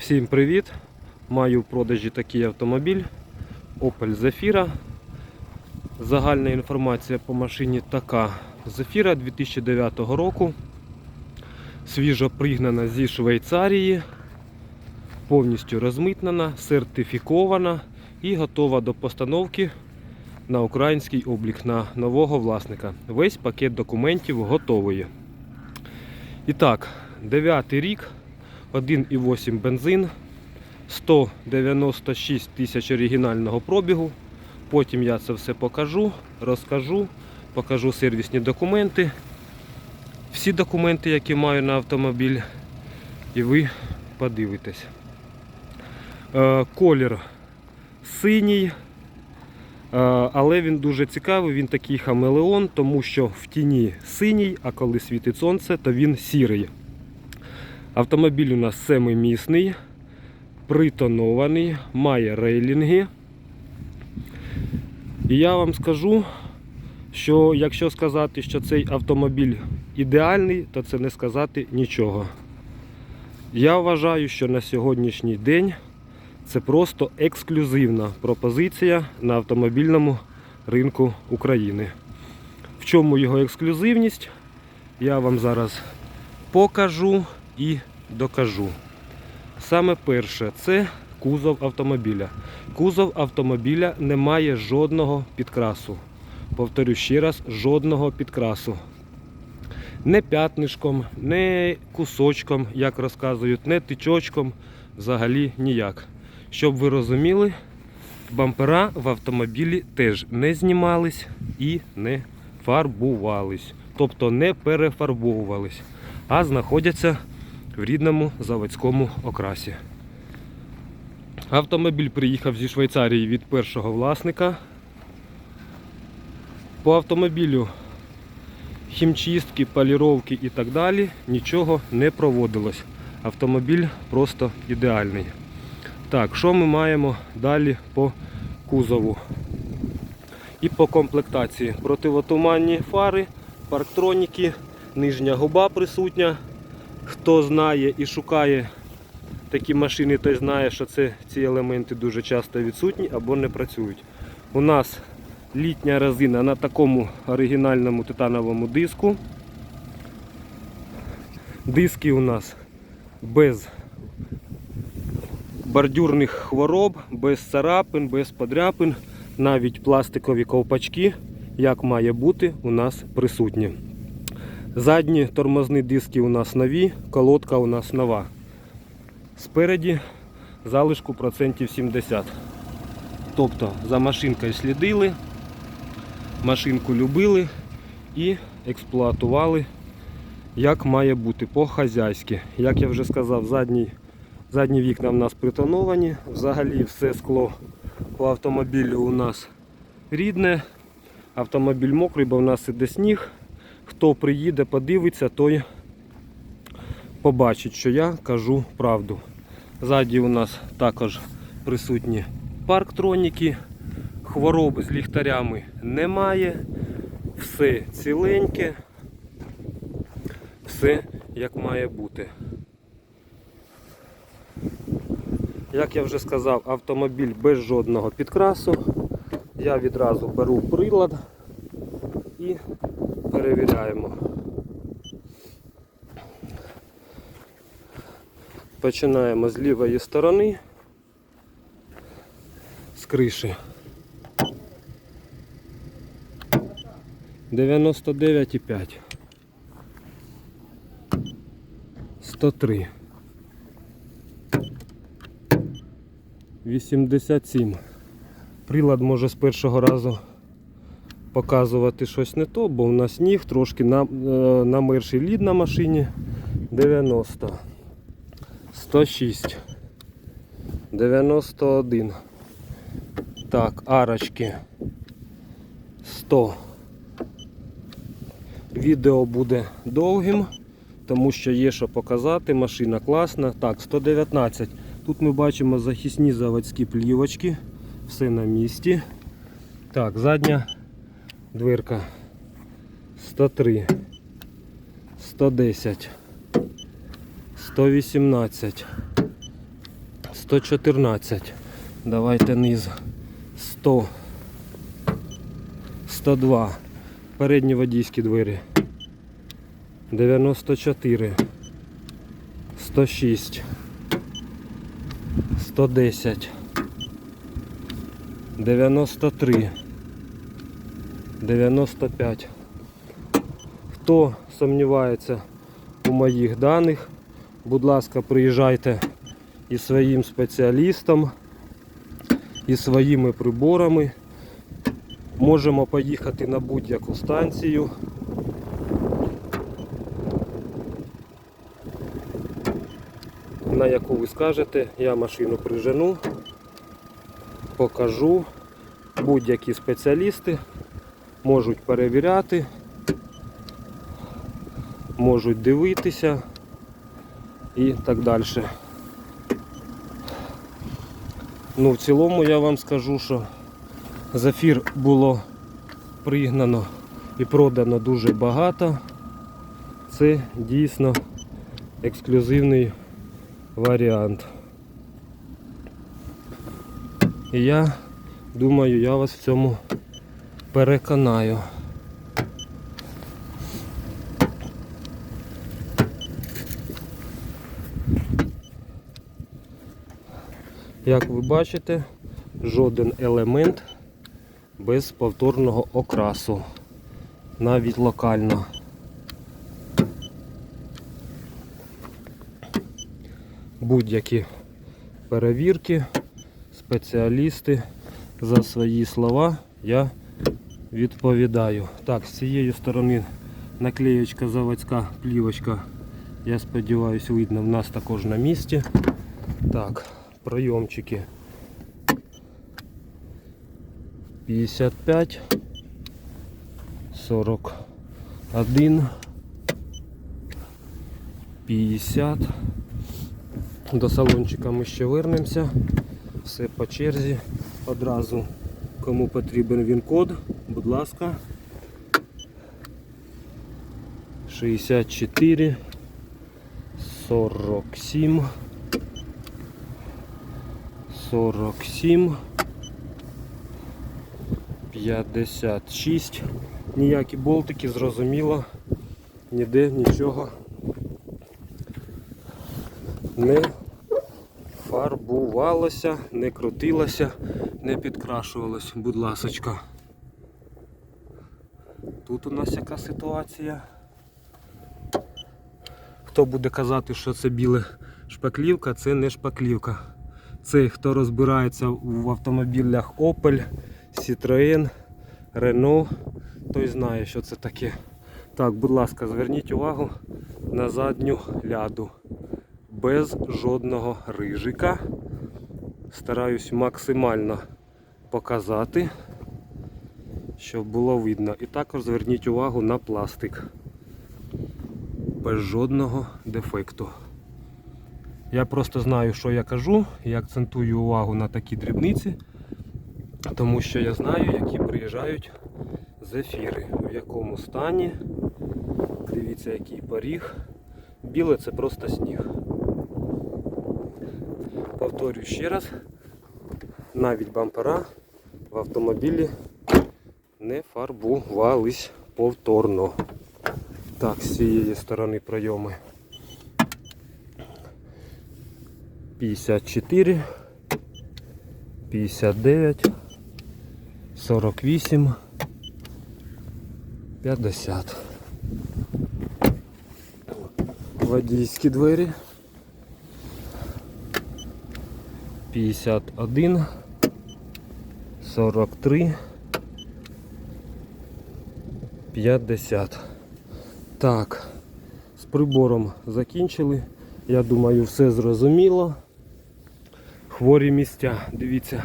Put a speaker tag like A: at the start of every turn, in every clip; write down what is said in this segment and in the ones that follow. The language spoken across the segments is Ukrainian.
A: Всім привіт! Маю в продажі такий автомобіль Opel Zafira. Загальна інформація по машині така. Zafira 2009 року. Свіжо пригнана зі Швейцарії, повністю розмитнена, сертифікована і готова до постановки на український облік на нового власника. Весь пакет документів готовий. І так, 9 рік, 1,8 бензин, 196 тисяч оригінального пробігу. Потім я це все покажу, розкажу, покажу сервісні документи, всі документи, які маю на автомобіль, і ви подивитесь. Е, Колір синій, е, але він дуже цікавий, він такий хамелеон, тому що в тіні синій, а коли світить сонце, то він сірий. Автомобіль у нас семимісний, притонований, має рейлінги. І я вам скажу, що якщо сказати, що цей автомобіль ідеальний, то це не сказати нічого. Я вважаю, що на сьогоднішній день це просто ексклюзивна пропозиція на автомобільному ринку України. В чому його ексклюзивність, я вам зараз покажу і докажу. Саме перше це кузов автомобіля. Кузов автомобіля не має жодного підкрасу. Повторю ще раз, жодного підкрасу. Не п'ятнишком, не кусочком, як розказують, не тичочком, взагалі ніяк. Щоб ви розуміли, бампера в автомобілі теж не знімались і не фарбувались. Тобто не перефарбовувались, а знаходяться в рідному заводському окрасі. Автомобіль приїхав зі Швейцарії від першого власника. По автомобілю хімчистки, поліровки і так далі нічого не проводилось. Автомобіль просто ідеальний. Так, що ми маємо далі по кузову? І по комплектації. Противотуманні фари, парктроніки, нижня губа присутня. Хто знає і шукає такі машини, той знає, що це, ці елементи дуже часто відсутні або не працюють. У нас літня резина на такому оригінальному титановому диску. Диски у нас без бордюрних хвороб, без царапин, без подряпин, навіть пластикові ковпачки, як має бути, у нас присутні. Задні тормозні диски у нас нові, колодка у нас нова. Спереді залишку процентів 70. Тобто за машинкою слідили, машинку любили і експлуатували як має бути по-хазяйськи. Як я вже сказав, задній, задні вікна в нас притоновані. Взагалі все скло по автомобілю у нас рідне. Автомобіль мокрий, бо в нас іде сніг. Хто приїде, подивиться, той побачить, що я кажу правду. Ззаді у нас також присутні парктроніки, хвороб з ліхтарями немає, все ціленьке, все як має бути. Як я вже сказав, автомобіль без жодного підкрасу. Я відразу беру прилад і перевіряємо. Починаємо з лівої сторони, з криші. 99,5. 103. 87. Прилад може з першого разу показувати щось не то, бо в нас сніг трошки на, е, намерший лід на машині 90. 106. 91. Так, арочки 100. Відео буде довгим, тому що є що показати. Машина класна. Так, 119. Тут ми бачимо захисні заводські плівочки. Все на місці. Так, задня дверка 103, 110, 118, 114. Давайте низ. 100. 102. Передні водійські двері. 94. 106. 110. 93. 95. Хто сумнівається у моїх даних, будь ласка, приїжджайте із своїм спеціалістом, і своїми приборами. Можемо поїхати на будь-яку станцію. На яку ви скажете, я машину прижену, покажу. Будь-які спеціалісти можуть перевіряти, можуть дивитися і так далі. Ну, в цілому я вам скажу, що зафір було пригнано і продано дуже багато. Це дійсно ексклюзивний варіант. І я думаю, я вас в цьому переконаю. Як ви бачите, жоден елемент без повторного окрасу, навіть локально. Будь-які перевірки, спеціалісти за свої слова я відповідаю. Так, з цієї сторони наклеєчка заводська плівочка, я сподіваюся, видно в нас також на місці. Так, прийомчики 55 41 50 до салончика ми ще вернемося. Все по черзі. Одразу кому потрібен він код, будь ласка. 64 47 47 56. Ніякі болтики, зрозуміло, ніде нічого не фарбувалося, не крутилося, не підкрашувалось, будь ласочка. Тут у нас яка ситуація. Хто буде казати, що це біле шпаклівка, це не шпаклівка. Це хто розбирається в автомобілях Opel, Citroën, Renault, той знає, що це таке. Так, будь ласка, зверніть увагу на задню ляду. Без жодного рижика. Стараюсь максимально показати, щоб було видно. І також зверніть увагу на пластик. Без жодного дефекту. Я просто знаю, що я кажу, і акцентую увагу на такі дрібниці, тому що я знаю, які приїжджають зефіри, в якому стані. Дивіться, який поріг. Біле це просто сніг. Повторюю ще раз, навіть бампера в автомобілі не фарбувались повторно. Так, з цієї сторони пройоми 54, 59, 48, 50. Водійські двері 51, 43, 50. Так, з прибором закінчили. Я думаю, все зрозуміло. Хворі місця. Дивіться,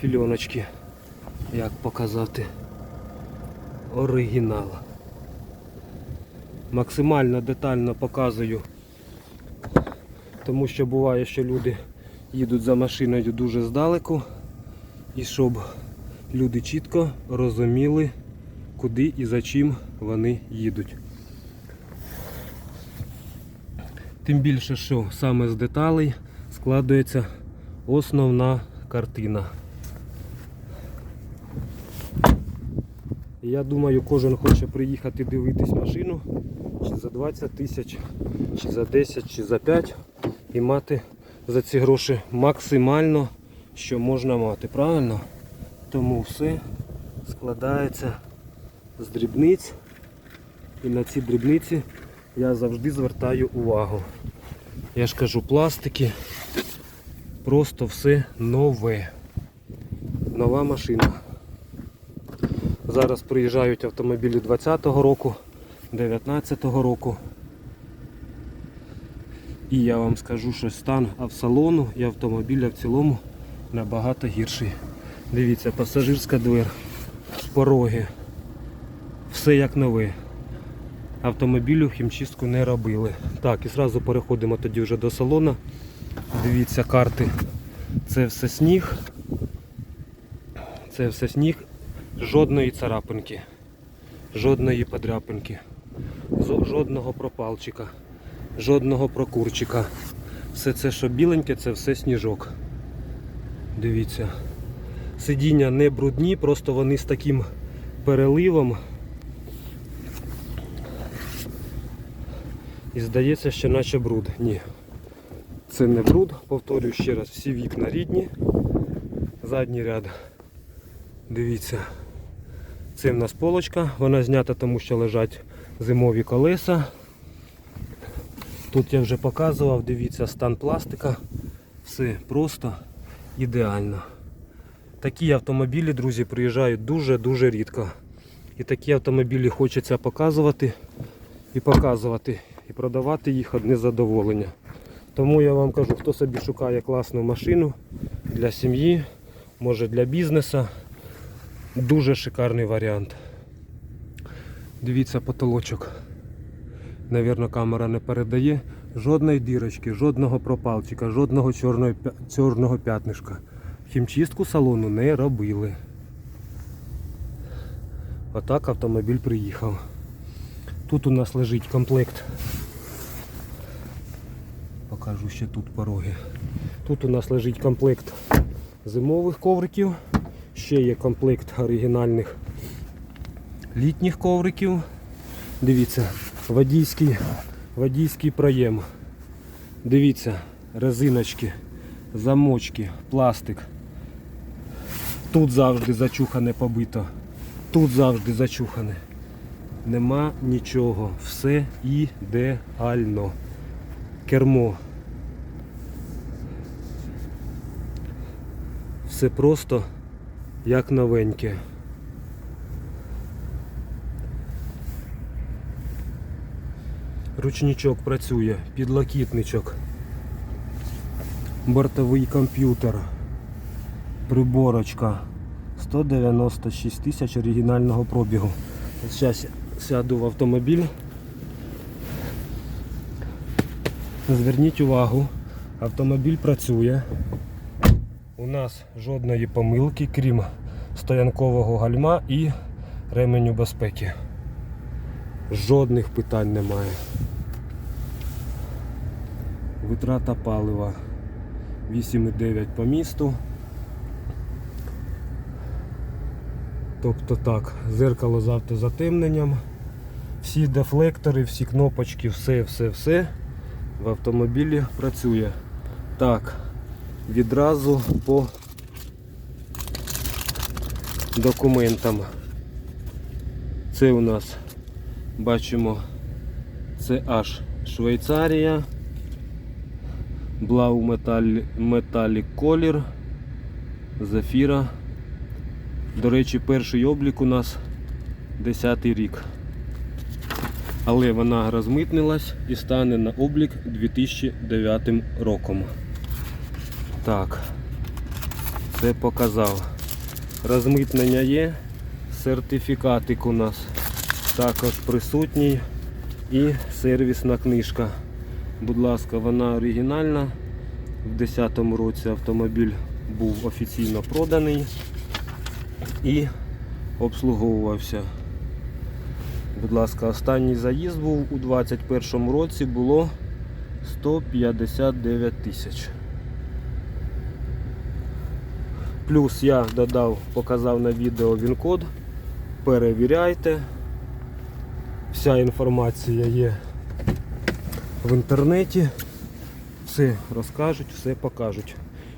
A: фільоночки. Як показати оригінал. Максимально детально показую, тому що буває, що люди їдуть за машиною дуже здалеку, і щоб люди чітко розуміли, куди і за чим вони їдуть. Тим більше, що саме з деталей складується основна картина. Я думаю, кожен хоче приїхати дивитись машину чи за 20 тисяч, чи за 10, чи за 5 і мати за ці гроші максимально, що можна мати. Правильно? Тому все складається з дрібниць. І на ці дрібниці я завжди звертаю увагу. Я ж кажу, пластики, просто все нове. Нова машина. Зараз приїжджають автомобілі 20-го року, 19-го року. І я вам скажу, що стан автосалону і автомобіля в цілому набагато гірший. Дивіться, пасажирська двер, пороги. Все як нове. Автомобілю хімчистку не робили. Так, і зразу переходимо тоді вже до салону. Дивіться карти. Це все сніг. Це все сніг. Жодної царапинки. Жодної подряпинки. Жодного пропалчика. Жодного прокурчика. Все це, що біленьке, це все сніжок. Дивіться. Сидіння не брудні, просто вони з таким переливом. І здається, що наче бруд. Ні. Це не бруд, повторюю ще раз, всі вікна рідні. Задній ряд. Дивіться. Це в нас полочка, вона знята, тому що лежать зимові колеса. Тут я вже показував, дивіться, стан пластика. Все просто ідеально. Такі автомобілі, друзі, приїжджають дуже-дуже рідко. І такі автомобілі хочеться показувати і показувати, і продавати їх одне задоволення. Тому я вам кажу, хто собі шукає класну машину для сім'ї, може для бізнесу, дуже шикарний варіант. Дивіться потолочок. Навірно, камера не передає. Жодної дірочки, жодного пропалчика, жодного чорного, чорного п'ятнишка. Хімчистку салону не робили. Отак автомобіль приїхав. Тут у нас лежить комплект. Покажу ще тут пороги. Тут у нас лежить комплект зимових ковриків. Ще є комплект оригінальних літніх ковриків. Дивіться, водійський, водійський проєм. Дивіться, резиночки, замочки, пластик. Тут завжди зачухане побито. Тут завжди зачухане. Нема нічого. Все ідеально. Кермо. Все просто як новеньке. Ручничок працює, підлокітничок, бортовий комп'ютер, приборочка. 196 тисяч оригінального пробігу. Зараз сяду в автомобіль. Зверніть увагу, автомобіль працює. У нас жодної помилки, крім стоянкового гальма і ременю безпеки. Жодних питань немає. Витрата палива 8,9 по місту. Тобто так, зеркало з автозатемненням, всі дефлектори, всі кнопочки, все, все, все в автомобілі працює. Так, відразу по документам. Це у нас бачимо, це аж Швейцарія, Blau Metallic, Metallic Color, Zafira. До речі, перший облік у нас 10 рік. Але вона розмитнилась і стане на облік 2009 роком. Так, це показав. Розмитнення є, сертифікатик у нас також присутній і сервісна книжка. Будь ласка, вона оригінальна. В 2010 році автомобіль був офіційно проданий і обслуговувався. Будь ласка, останній заїзд був у 2021 році було 159 тисяч. Плюс я додав, показав на відео він-код. Перевіряйте. Вся інформація є в інтернеті. Все розкажуть, все покажуть.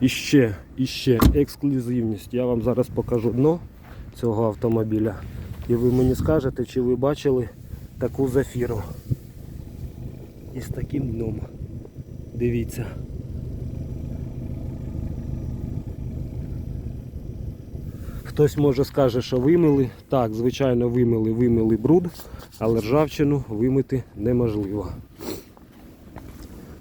A: І ще, і ще ексклюзивність. Я вам зараз покажу дно цього автомобіля. І ви мені скажете, чи ви бачили таку зафіру. Із таким дном. Дивіться. Хтось може скаже, що вимили. Так, звичайно, вимили, вимили бруд, але ржавчину вимити неможливо.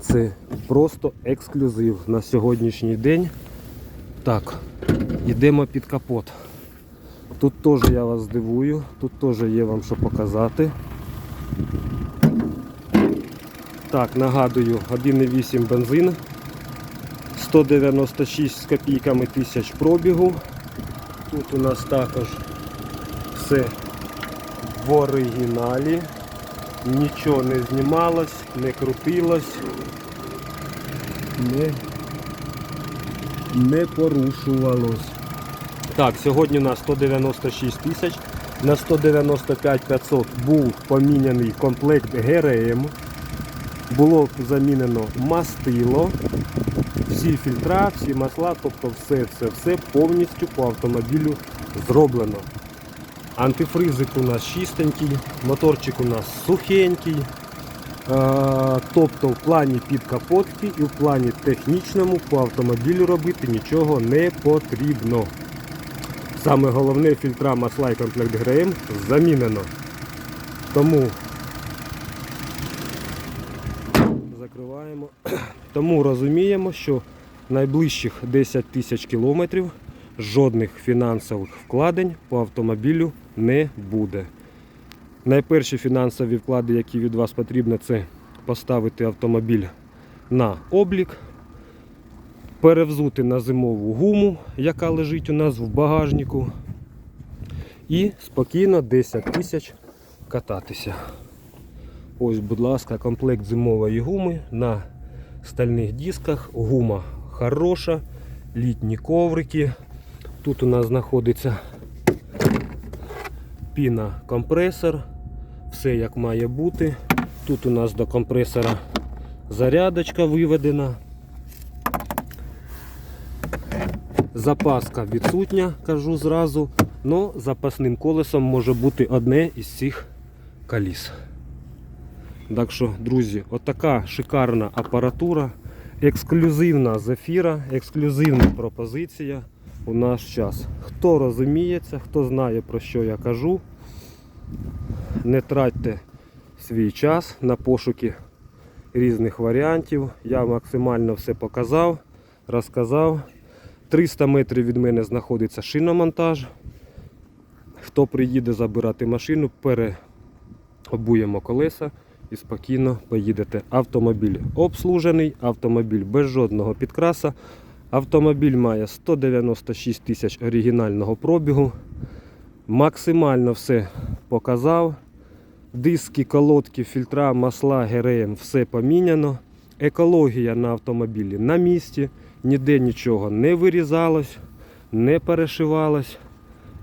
A: Це просто ексклюзив на сьогоднішній день. Так, йдемо під капот. Тут теж я вас здивую, тут теж є вам що показати. Так, нагадую, 1,8 бензин, 196 з копійками тисяч пробігу. Тут у нас також все в оригіналі. Нічого не знімалось, не крутилось, не, не порушувалось. Так, сьогодні у нас 196 тисяч. На 195 500 був поміняний комплект ГРМ. Було замінено мастило, всі фільтра, всі масла, тобто все, все, все повністю по автомобілю зроблено. Антифризик у нас чистенький, моторчик у нас сухенький. Тобто в плані підкапотки і в плані технічному по автомобілю робити нічого не потрібно. Саме головне фільтра масла і комплект ГРМ замінено. Тому закриваємо. Тому розуміємо, що найближчих 10 тисяч кілометрів жодних фінансових вкладень по автомобілю не буде. Найперші фінансові вклади, які від вас потрібні, це поставити автомобіль на облік, перевзути на зимову гуму, яка лежить у нас в багажнику, і спокійно 10 тисяч кататися. Ось, будь ласка, комплект зимової гуми на стальних дисках. Гума хороша, літні коврики. Тут у нас знаходиться піна компресор, все як має бути. Тут у нас до компресора зарядочка виведена. Запаска відсутня, кажу зразу, але запасним колесом може бути одне із цих коліс. Так що, друзі, отака шикарна апаратура, ексклюзивна зефіра, ексклюзивна пропозиція у наш час. Хто розуміється, хто знає про що я кажу, не тратьте свій час на пошуки різних варіантів. Я максимально все показав, розказав. 300 метрів від мене знаходиться шиномонтаж. Хто приїде забирати машину, переобуємо колеса і спокійно поїдете. Автомобіль обслужений, автомобіль без жодного підкраса. Автомобіль має 196 тисяч оригінального пробігу. Максимально все показав. Диски, колодки, фільтра, масла, ГРМ, все поміняно. Екологія на автомобілі на місці, ніде нічого не вирізалось, не перешивалось.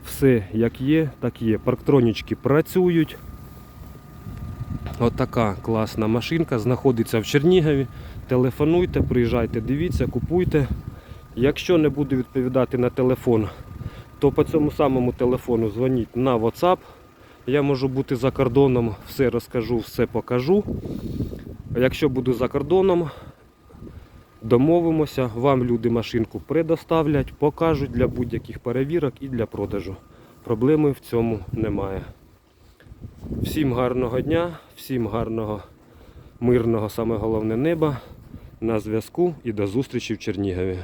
A: Все як є, так є. Парктронічки працюють. Отака класна машинка знаходиться в Чернігові. Телефонуйте, приїжджайте, дивіться, купуйте. Якщо не буду відповідати на телефон, то по цьому самому телефону дзвоніть на WhatsApp. Я можу бути за кордоном, все розкажу, все покажу. Якщо буду за кордоном, домовимося, вам люди машинку предоставлять, покажуть для будь-яких перевірок і для продажу. Проблеми в цьому немає. Всім гарного дня, всім гарного, мирного, саме головне неба. На зв'язку і до зустрічі в Чернігові.